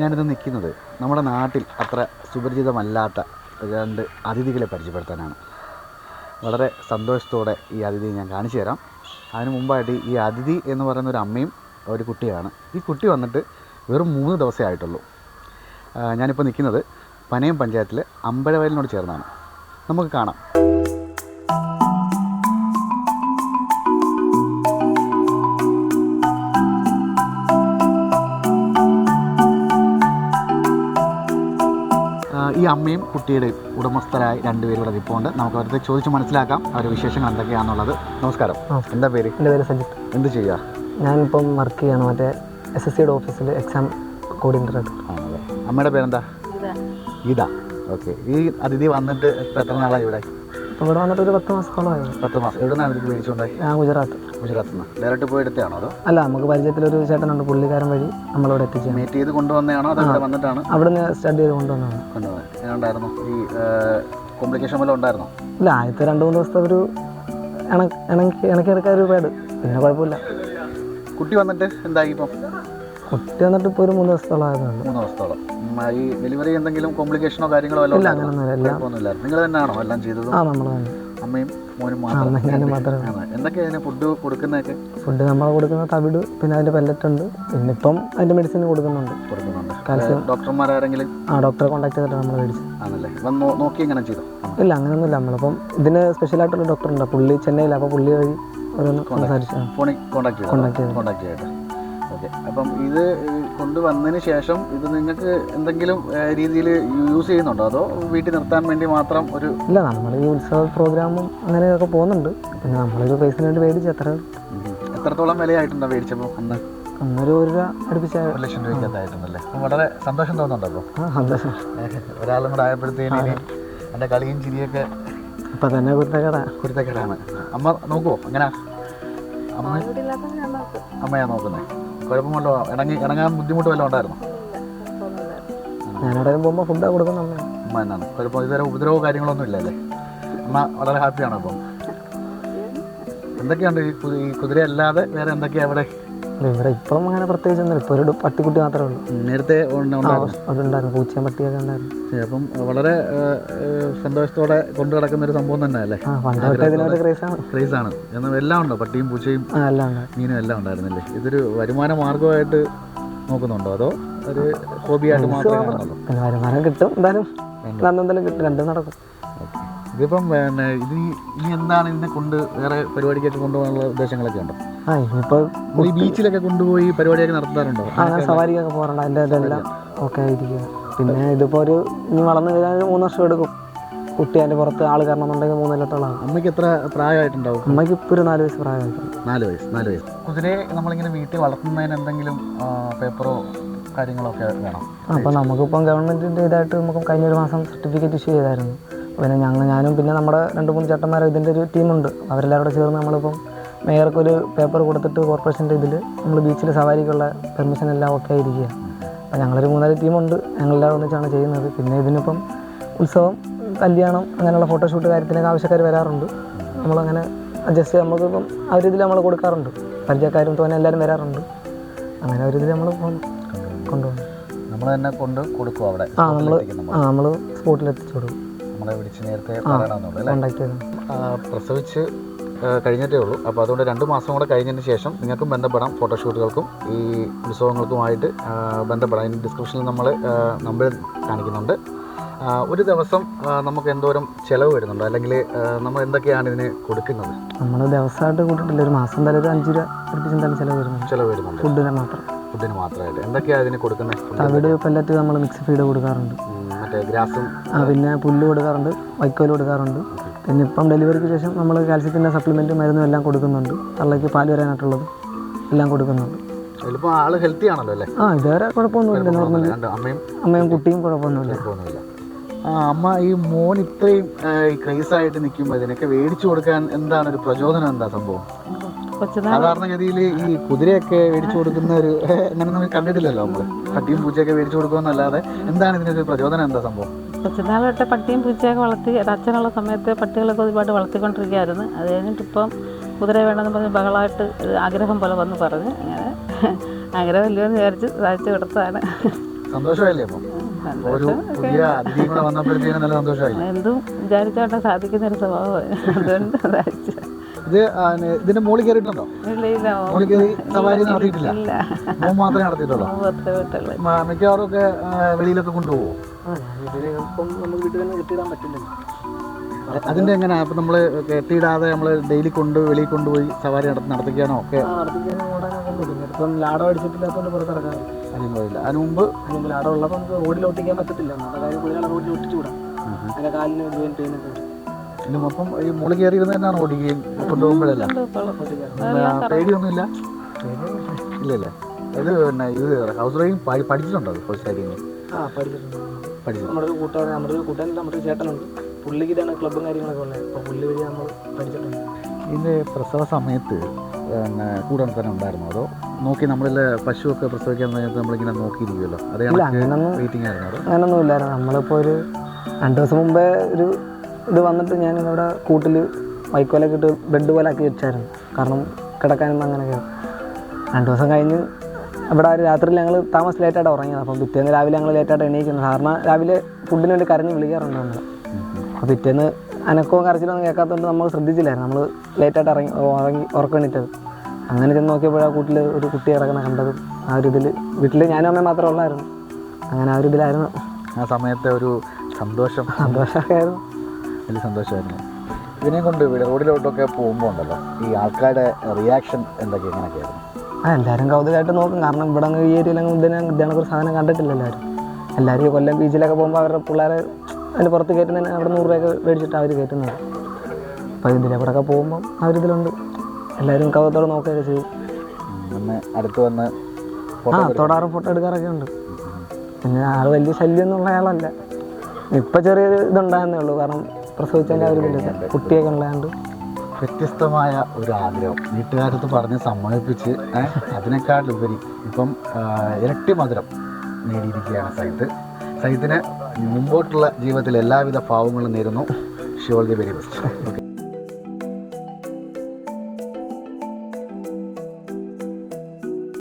ഞാനിത് നിൽക്കുന്നത് നമ്മുടെ നാട്ടിൽ അത്ര സുപരിചിതമല്ലാത്ത രണ്ട് അതിഥികളെ പരിചയപ്പെടുത്താനാണ്. വളരെ സന്തോഷത്തോടെ ഈ അതിഥിയെ ഞാൻ കാണിച്ചു തരാം. അതിന് മുമ്പായിട്ട് ഈ അതിഥി എന്ന് പറയുന്ന ഒരു അമ്മയും ഒരു കുട്ടിയാണ്. ഈ കുട്ടി വന്നിട്ട് വെറും മൂന്ന് ദിവസമേ ആയിട്ടുള്ളൂ. ഞാനിപ്പോൾ നിൽക്കുന്നത് പനയം പഞ്ചായത്തിലെ അമ്പഴവയലിനോട് ചേർന്നാണ്. നമുക്ക് കാണാം. ഈ അമ്മയും കുട്ടിയുടെയും ഉടമസ്ഥരായ രണ്ടുപേരും ഇവിടെ നിൽപ്പുണ്ട് നമുക്ക് അവരുടെ ചോദിച്ച് മനസ്സിലാക്കാം അവരുടെ വിശേഷങ്ങൾ എന്തൊക്കെയാണെന്നുള്ളത്. നമസ്കാരം. എന്താ പേര്? എന്റെ പേര് സജിത്ത്. എന്ത് ചെയ്യുക ഞാനിപ്പം വർക്ക് ചെയ്യാണ്. മറ്റേ എസ് എസ് സിയുടെ ഓഫീസിൽ എക്സാം കോർഡിനേറ്റർ ആണല്ലേ. അമ്മയുടെ പേരെന്താ? ഗീത. ഓക്കെ ഈ അതിഥി വന്നിട്ട് എത്ര നാളായി ഇവിടെ? ഇവിടെ വന്നിട്ട് ഒരു പത്ത് മാസത്തോളമായി. പത്ത് മാസം. എവിടെ നിന്നാണ് ഇത് മേടിച്ചുകൊണ്ടായി ഞാൻ ഗുജറാത്ത്. ഗുജറാത്തിൽ നിന്ന്. ഡയറക്റ്റ് പോയി എടുത്തതാണോ അതോ? അല്ല നമുക്ക് പരിചയത്തിലൊരു ചേട്ടനുണ്ട് പുള്ളിക്കാരൻ വഴി നമ്മളിവിടെ എത്തിച്ചു മീറ്റ് ചെയ്ത് കൊണ്ടുവന്നതാണോ? അതോ ഇവിടെ വന്നിട്ടാണ്? അവിടെ അവിടുന്ന് സ്റ്റഡി ചെയ്ത് കൊണ്ടുവന്നതാണ്. കൊണ്ടുവന്നത്. ഉണ്ടായിരുന്നു ഈ കോംപ്ലിക്കേഷൻ വല്ലതും ഉണ്ടായിരുന്നോ? ഇല്ല ആദ്യത്തെ രണ്ട് മൂന്ന് ദിവസത്തെ ഒരു ഇണ- ഇണക്കി ഇണക്കിയെടുക്കാൻ ഒരു പേട്. പിന്നെ കുഴപ്പമില്ല. കുട്ടി വന്നിട്ട് എന്തായി ഇപ്പം? കുട്ടി വന്നിട്ട് ഇപ്പോൾ ഒരു മൂന്ന് ദിവസത്തോളം ആയതാണ് മൂന്ന് ദിവസത്തോളം. ഈ ഡെലിവറി എന്തെങ്കിലും കോംപ്ലിക്കേഷനോ കാര്യങ്ങളോ വല്ലതും ഇല്ല? അങ്ങനെയൊന്നുമില്ല നിങ്ങൾ തന്നെയാണോ എല്ലാം ചെയ്തത്? ആ നമ്മൾ അമ്മയും മോനും മാത്രം. അമ്മ ഞാനും മാത്രമേ ആണ്. ഫുഡ് കൊടുക്കുന്നതൊക്കെ? ഫുഡ് നമ്മൾ കൊടുക്കുന്ന തവിട് പിന്നെ അതിന്റെ പെല്ലറ്റ് ഉണ്ട്. പിന്നെ ഇപ്പം അതിന്റെ മെഡിസിൻ കൊടുക്കുന്നുണ്ട്. കൊടുക്കുന്നുണ്ട് ഡോക്ടർമാരാരെങ്കിലും ആ ഡോക്ടറെ കോൺടാക്ട് ചെയ്തിട്ടാണ് നമ്മൾ മേടിച്ചത് ആണല്ലേ. അപ്പം നോക്കി എങ്ങനെ ചെയ്തു? ഇല്ല അങ്ങനെയൊന്നുമില്ല നമ്മളിപ്പം ഇതിന് സ്പെഷ്യലായിട്ടുള്ള ഡോക്ടർ ഉണ്ട്. പുള്ളി ചെന്നൈയിൽ അപ്പോൾ പുള്ളി വഴി ഓരോന്ന് സംസാരിച്ചു. ഫോണിൽ കോൺടാക്ട് ചെയ്തു Contact ചെയ്തു. കോൺടാക്ട് ചെയ്തിട്ട് ഓക്കെ അപ്പം ഇത് കൊണ്ടുവന്നതിന് ശേഷം ഇത് നിങ്ങൾക്ക് എന്തെങ്കിലും രീതിയിൽ യൂസ് ചെയ്യുന്നുണ്ടോ? അതോ വീട്ടിൽ നിർത്താൻ വേണ്ടി മാത്രം ഒരു ഇല്ല നമ്മൾ ഈ ഉത്സവ പ്രോഗ്രാമും അങ്ങനെയൊക്കെ പോകുന്നുണ്ട്. പിന്നെ നമ്മളൊരു പൈസ വേണ്ടി മേടിച്ച് എത്ര എത്രത്തോളം വിലയായിട്ടുണ്ടോ മേടിച്ചപ്പോൾ അന്ന്? അന്നൊരു ഒരു രൂപ അടുപ്പിച്ച ഒരു ലക്ഷം രൂപയ്ക്കകത്തായിട്ടുണ്ടല്ലേ അപ്പം വളരെ സന്തോഷം തോന്നുന്നുണ്ടല്ലോ. ആ സന്തോഷം. ഒരാളും കൂടെ ആയപ്പോഴത്തേനും എന്റെ കളിയും ചിരിയൊക്കെ ഇപ്പം തന്നെ കുരുത്തക്കട. കുരുത്തക്കടാണ്. അമ്മ നോക്കുമോ അങ്ങനെ അമ്മ അമ്മയാ നോക്കുന്നത് കുഴപ്പമുണ്ടോ ഇണങ്ങി ഇണങ്ങാൻ ബുദ്ധിമുട്ട് വല്ലതും ഉണ്ടായിരുന്നു? ഞാനവിടെ പോകുമ്പോൾ ഫുഡാണ് കൊടുക്കുന്ന അമ്മ അമ്മ എന്നാണ്. കുഴപ്പം ഇതുവരെ ഉപദ്രവോ കാര്യങ്ങളൊന്നും ഇല്ലല്ലേ? അമ്മ വളരെ ഹാപ്പിയാണോ അപ്പം? എന്തൊക്കെയുണ്ട് ഈ കുതിരയല്ലാതെ ഈ കുതിര അല്ലാതെ വേറെ എന്തൊക്കെയാ അവിടെ? ഇവിടെ ഇപ്പം അങ്ങനെ പ്രത്യേകിച്ച് ഒന്നുമില്ല ഇപ്പോൾ ഒരു പട്ടിക്കുട്ടി മാത്രമേ ഉള്ളൂ. നേരത്തെ ഉണ്ടായിരുന്നു പൂച്ചയും പട്ടിയൊക്കെ ഉണ്ടായിരുന്നു. അപ്പം വളരെ സന്തോഷത്തോടെ കൊണ്ടു നടക്കുന്ന ഒരു സംഭവം തന്നെ അല്ലേ? ആ ആണ്. എന്നാൽ എല്ലാം ഉണ്ടോ? പട്ടിയും പൂച്ചയും മീനും എല്ലാം ഉണ്ടായിരുന്നില്ലേ? ഇതൊരു വരുമാന മാർഗമായിട്ട് നോക്കുന്നുണ്ടോ? അതോ ഒരു ഹോബിയായിട്ട് മാത്രമേ വരുമാനം കിട്ടും. എന്തായാലും കിട്ടും. രണ്ടും നടക്കും. ഇതിപ്പം പിന്നെ ഇത് ഇനി എന്താണ് ഇതിനെ കൊണ്ട് വേറെ പരിപാടിക്കൊക്കെ കൊണ്ടുപോകാനുള്ള ഉദ്ദേശങ്ങളൊക്കെ ഉണ്ടോ? ആ ഇനിയിപ്പോൾ ഈ ബീച്ചിലൊക്കെ കൊണ്ടുപോയി പരിപാടിയൊക്കെ നടത്താറുണ്ടോ? ആ ഞാൻ സവാരിക്കൊക്കെ പോകാറുണ്ട്. അതിന്റെ ഇതെല്ലാം ഓക്കെ ആയിരിക്കുക പിന്നെ ഇതിപ്പോൾ ഒരു ഇനി വളർന്നു കഴിഞ്ഞാൽ ഒരു മൂന്ന് വർഷം എടുക്കും. കുട്ടി അതിന്റെ പുറത്ത് ആൾ കാരണം എന്നുണ്ടെങ്കിൽ മൂന്ന് കൊല്ലത്തോളം. അമ്മയ്ക്ക് എത്ര പ്രായമായിട്ടുണ്ടാവും? അമ്മയ്ക്ക് ഇപ്പോൾ ഒരു നാല് വയസ്സ് പ്രായമായിട്ടുണ്ട് നാല് വയസ്സ് നാല് വയസ്സ്. കുതിരയെ നമ്മളിങ്ങനെ വീട്ടിൽ വളർത്തുന്നതിന് എന്തെങ്കിലും പേപ്പറോ കാര്യങ്ങളൊക്കെ വേണം? അപ്പോൾ നമുക്കിപ്പം ഗവൺമെന്റിന്റെ ഇതായിട്ട് നമുക്ക് കഴിഞ്ഞ ഒരു മാസം സർട്ടിഫിക്കറ്റ് ഇഷ്യൂ ചെയ്തായിരുന്നു. പിന്നെ ഞങ്ങൾ ഞാനും പിന്നെ നമ്മുടെ രണ്ട് മൂന്ന് ചേട്ടന്മാരും ഇതിന്റെ ഒരു ടീമുണ്ട്. അവരെല്ലാവരും കൂടെ ചേർന്ന് നമ്മളിപ്പം മേയർക്കൊരു പേപ്പർ കൊടുത്തിട്ട് കോർപ്പറേഷന്റെ ഇതിൽ നമ്മൾ ബീച്ചിൽ സവാരിക്കുള്ള പെർമിഷൻ എല്ലാം ഓക്കെ ആയിരിക്കുക. അപ്പോൾ ഞങ്ങളൊരു മൂന്നാൽ ടീമുണ്ട്. ഞങ്ങളെല്ലാം ഒന്നിച്ചാണ് ചെയ്യുന്നത്. പിന്നെ ഇതിനിപ്പം ഉത്സവം കല്യാണം അങ്ങനെയുള്ള ഫോട്ടോഷൂട്ട് കാര്യത്തിനൊക്കെ ആവശ്യക്കാർ വരാറുണ്ട്. നമ്മളങ്ങനെ അഡ്ജസ്റ്റ് നമുക്കിപ്പം ആ ഒരു ഇതിൽ നമ്മൾ കൊടുക്കാറുണ്ട്. പരിചയക്കാരും തോന്നെ എല്ലാവരും വരാറുണ്ട്. അങ്ങനെ ഒരു ഇതിൽ നമ്മൾ കൊണ്ടുപോകും നമ്മൾ തന്നെ കൊണ്ട് കൊടുക്കും അവിടെ. ആ നമ്മൾ നമ്മൾ. ആ നമ്മൾ സ്പോട്ടിൽ എത്തിച്ചു കൊടുക്കും നമ്മളെ വിളിച്ച് നേരത്തെ പറയണമെന്നുള്ളൂ പ്രസവിച്ച് കഴിഞ്ഞിട്ടേ ഉള്ളൂ. അപ്പോൾ അതുകൊണ്ട് രണ്ട് മാസം കൂടെ കഴിഞ്ഞതിന് ശേഷം നിങ്ങൾക്കും ബന്ധപ്പെടാം ഫോട്ടോഷൂട്ടുകൾക്കും ഈ ഉത്സവങ്ങൾക്കുമായിട്ട് ബന്ധപ്പെടാം. അതിന്റെ ഡിസ്ക്രിപ്ഷനിൽ നമ്മൾ നമ്പർ കാണിക്കുന്നുണ്ട്. ഒരു ദിവസം നമുക്ക് എന്തോരം ചിലവ് വരുന്നുണ്ട്? അല്ലെങ്കിൽ നമ്മൾ എന്തൊക്കെയാണ് ഇതിന് കൊടുക്കുന്നത്? നമ്മൾ ദിവസമായിട്ട് കൂട്ടിട്ടില്ല. ഒരു മാസം ഒരു അഞ്ച് രൂപ എന്തായാലും ചിലവ് വരുന്നുണ്ട്. ചിലവ് വരുന്നുണ്ട്. ഫുഡിന് മാത്രം. ഫുഡിന് മാത്രമായിട്ട്. എന്തൊക്കെയാണ് ഇതിന് കൊടുക്കുന്നത്? തവിട് പെല്ലറ്റ് നമ്മൾ മിക്സ് ഫീഡ് കൊടുക്കാറുണ്ട്. പിന്നെ പുല്ല് കൊടുക്കാറുണ്ട് വൈക്കോൽ കൊടുക്കാറുണ്ട്. പിന്നെ ഇപ്പം ഡെലിവറിക്ക് ശേഷം നമ്മൾ കാൽസ്യത്തിന്റെ സപ്ലിമെന്റ് മരുന്നും എല്ലാം കൊടുക്കുന്നുണ്ട്. തള്ളയ്ക്ക് പാൽ വരാനായിട്ടുള്ളത് എല്ലാം കൊടുക്കുന്നുണ്ട്. ആൾ ഹെൽത്തി ആണല്ലോ അല്ലേ? ആ ഇതുവരെ കുഴപ്പമൊന്നുമില്ല. നോർമൽ അമ്മയും കുട്ടിയും കുഴപ്പമൊന്നുമില്ല. അമ്മ ഈ മോൻ ഇത്രയും ക്രൈസ് ആയിട്ട് നിൽക്കുമ്പോൾ ഇതിനൊക്കെ മേടിച്ചു കൊടുക്കാൻ എന്താണ് ഒരു പ്രചോദനം എന്താ സംഭവം? സാധാരണഗതിയിൽ ഈ കുതിരയൊക്കെ മേടിച്ചു കൊടുക്കുന്ന ഒരു അങ്ങനെ നമ്മൾ കണ്ടിട്ടില്ലല്ലോ നമ്മൾ. പട്ടിയും പൂച്ചയൊക്കെ മേടിച്ചു കൊടുക്കുമെന്നല്ലാതെ എന്താണ് ഇതിനൊരു പ്രചോദനം എന്താ സംഭവം? കൊച്ചുനാൾ തൊട്ട് പട്ടിയും പൂച്ചയൊക്കെ വളർത്തി അച്ഛനുള്ള സമയത്ത് പട്ടികളൊക്കെ ഒരുപാട് വളർത്തിക്കൊണ്ടിരിക്കുകയായിരുന്നു. അത് കഴിഞ്ഞിട്ട് ഇപ്പം കുതിര വേണമെന്ന് പറഞ്ഞ് ബഹളമായിട്ട് ആഗ്രഹം പോലെ വന്ന് പറഞ്ഞ്. അങ്ങനെ ആഗ്രഹം ഇല്ലയെന്ന് വിചാരിച്ച് സാധിച്ചു കൊടുത്തതാണ്. സന്തോഷമായില്ലേ ഒരു പുതിയ അതിഥിയും കൂടെ വന്നപ്പോഴത്തേനും നല്ല സന്തോഷമായി എന്തും വിചാരിച്ചോട്ടെ സാധിക്കുന്ന ഒരു സ്വഭാവം. അതുകൊണ്ട് സാധിച്ചു. ഇത് ഇതിന്റെ മുകളിൽ കയറിയിട്ടുണ്ടോ? മുകളിൽ കയറി സവാരി നടത്തിയിട്ടില്ല. ഇല്ല. മോൻ മാത്രമേ നടത്തിയിട്ടുള്ളൂ? മിക്കവാറും ഒക്കെ ആ, വെളിയിലൊക്കെ കൊണ്ടുപോകും അതിന്റെ എങ്ങനെയാ അപ്പൊ നമ്മൾ കെട്ടിയിടാതെ നമ്മൾ ഡെയിലി കൊണ്ട് വെളിയിൽ കൊണ്ടുപോയി സവാരി നടത്തി നടത്തിക്കാനോ ഒക്കെ? ഇപ്പം ലാടം അടിച്ചിട്ടില്ലാത്തതുകൊണ്ട് പുറത്തിറക്കാൻ അതിനും പോയില്ല. അതിന് മുമ്പ്? ലാടം ഉള്ളപ്പോൾ നമുക്ക് റോഡിൽ ഒട്ടിക്കാൻ പറ്റത്തില്ല. നമ്മുടെ കാര്യം റോഡിൽ ഒട്ടിച്ചു ഒട്ടിച്ചുകൂടാ അതിന്റെ കാലിന് ജോയിൻ ചെയ്യുന്നുണ്ട് ഇതിന് മൊത്തം ഈ മുകളിൽ കയറിയിരുന്ന തന്നെയാണ് ഓടിക്കുകയും കൊണ്ടുപോകുമ്പോഴല്ല. പേടിയൊന്നുമില്ല. ഇല്ലല്ലേ. ഇത് പിന്നെ ഇത് ഹൗസ് റൈഡിങ് പഠിച്ചിട്ടുണ്ടോ ഹൗസ് റൈഡിങ് പഠിച്ചു നമ്മുടെ ഒരു കൂട്ടുകാരൻ നമ്മുടെ ഒരു കൂട്ടുകാരൻ നമ്മുടെ ഒരു ചേട്ടനുണ്ട്. പുള്ളിക്ക് ഇതാണ് ക്ലബ്ബും കാര്യങ്ങളൊക്കെ ഉള്ളത്. അപ്പോൾ പുള്ളി വഴി നമ്മൾ പഠിച്ചിട്ടുണ്ട്. ഇതിന്റെ പ്രസവ സമയത്ത് പിന്നെ കൂടെ തന്നെ ഉണ്ടായിരുന്നോ? അതോ നോക്കി നമ്മളിൽ പശുവൊക്കെ പ്രസവിക്കാൻ സമയത്ത് നമ്മളിങ്ങനെ നോക്കിയിരിക്കുമല്ലോ അതേ വെയിറ്റിംഗ് ആയിരുന്നു അങ്ങനൊന്നും ഇല്ലായിരുന്നു. നമ്മളിപ്പോൾ ഒരു രണ്ട് ദിവസം മുമ്പേ ഒരു ഇത് വന്നിട്ട് ഞാൻ ഇവിടെ കൂട്ടിൽ വൈക്കോലൊക്കെ ഇട്ട് ബെഡ് പോലെ ആക്കി വെച്ചായിരുന്നു. കാരണം കിടക്കാനൊന്നും അങ്ങനെയൊക്കെ രണ്ട് ദിവസം കഴിഞ്ഞ് ഇവിടെ ഒരു രാത്രിയിൽ ഞങ്ങൾ താമസം ലേറ്റായിട്ട് ഉറങ്ങിയത്. അപ്പം പിറ്റേന്ന് രാവിലെ ഞങ്ങൾ ലേറ്റായിട്ട് എണീക്കുന്നു. സാറിന് രാവിലെ ഫുഡിന് വേണ്ടി കരഞ്ഞ് വിളിക്കാറുണ്ട് നമ്മൾ അപ്പോൾ പിറ്റേന്ന് അനക്കവും കരച്ചിലൊന്നും കേൾക്കാത്തതുകൊണ്ട് നമ്മൾ ശ്രദ്ധിച്ചില്ലായിരുന്നു. നമ്മൾ ലേറ്റായിട്ട് ഇറങ്ങി ഉറങ്ങി ഉറക്കണിട്ടത്. അങ്ങനെ ചെന്ന് ആ കൂട്ടിൽ ഒരു കുട്ടി ഇറങ്ങണ കണ്ടതും ആ ഒരു ഇതിൽ വീട്ടിൽ ഞാനും അമ്മയും മാത്രമേ ഉള്ളായിരുന്നു. അങ്ങനെ ആ ഒരു ഇതിലായിരുന്നു. ആ സമയത്തെ ഒരു സന്തോഷം. സന്തോഷമൊക്കെ ആയിരുന്നു വലിയ സന്തോഷമായിരുന്നു. ഇതിനെ കൊണ്ട് റോഡിലോട്ടൊക്കെ പോകുമ്പോൾ ഉണ്ടല്ലോ ഈ ആൾക്കാരുടെ റിയാക്ഷൻ എന്തൊക്കെ എങ്ങനെയൊക്കെയായിരുന്നു ആ എല്ലാവരും കൗതുകമായിട്ട് നോക്കും. കാരണം ഇവിടെ അങ്ങ് ഈ ഏരിയയിലങ്ങ് ഇതിനെ ഇതേണക്ക് ഒരു സാധനം കണ്ടിട്ടില്ല എല്ലാവരും എല്ലാവരും ഈ കൊല്ലം ബീച്ചിലൊക്കെ പോകുമ്പോൾ അവരുടെ പിള്ളേരെ അതിന് പുറത്ത് കയറ്റുന്നതിന് അവിടെ നൂറ് രൂപയൊക്കെ മേടിച്ചിട്ട് അവർ കയറ്റുന്നത്. അപ്പോൾ ഇതിലെ കൂടെ ഒക്കെ പോകുമ്പം അവരിതിലുണ്ട്. എല്ലാവരും കൗതുകത്തോടെ നോക്കുകയൊക്കെ ചെയ്യും. അടുത്ത് വന്ന് ആ തൊടാറും ഫോട്ടോ എടുക്കാറൊക്കെ ഉണ്ട്. പിന്നെ ആൾ വലിയ ശല്യം എന്നുള്ള ആളല്ല. ഇപ്പം ചെറിയൊരു ഇതുണ്ടായിരുന്നേ ഉള്ളൂ. കാരണം പ്രസവിച്ചതിന്റെ ഇതിലൊക്കെ കുട്ടിയൊക്കെ ഉള്ളതുകൊണ്ട് വ്യത്യസ്തമായ ഒരു ആഗ്രഹം. വീട്ടുകാരത്ത് പറഞ്ഞ് സമ്മതിപ്പിച്ച് അതിനേക്കാളുപരി ഇപ്പം ഇരട്ടി മധുരം നേടിയിരിക്കുകയാണ് സൈത്ത് സൈത്തിന് മുമ്പോട്ടുള്ള ജീവിതത്തിൽ എല്ലാവിധ ഭാവങ്ങളും നേരുന്നു. ഷിയോൾ ദി വെരി ബെസ്റ്റ് ഓക്കെ